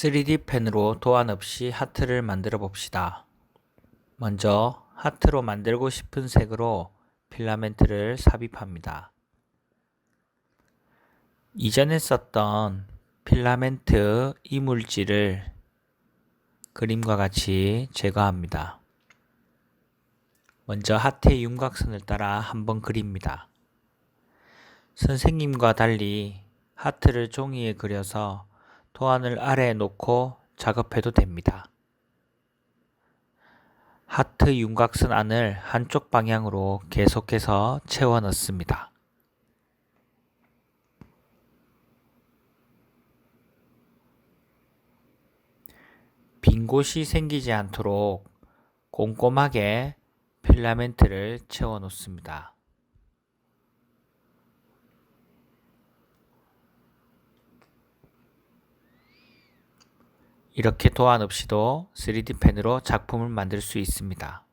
3D 펜으로 도안 없이 하트를 만들어 봅시다. 먼저 하트로 만들고 싶은 색으로 필라멘트를 삽입합니다. 이전에 썼던 필라멘트 이물질을 그림과 같이 제거합니다. 먼저 하트의 윤곽선을 따라 한번 그립니다. 선생님과 달리 하트를 종이에 그려서 도안을 아래에 놓고 작업해도 됩니다. 하트 윤곽선 안을 한쪽 방향으로 계속해서 채워 넣습니다. 빈 곳이 생기지 않도록 꼼꼼하게 필라멘트를 채워 놓습니다. 이렇게 도안 없이도 3D 펜으로 작품을 만들 수 있습니다.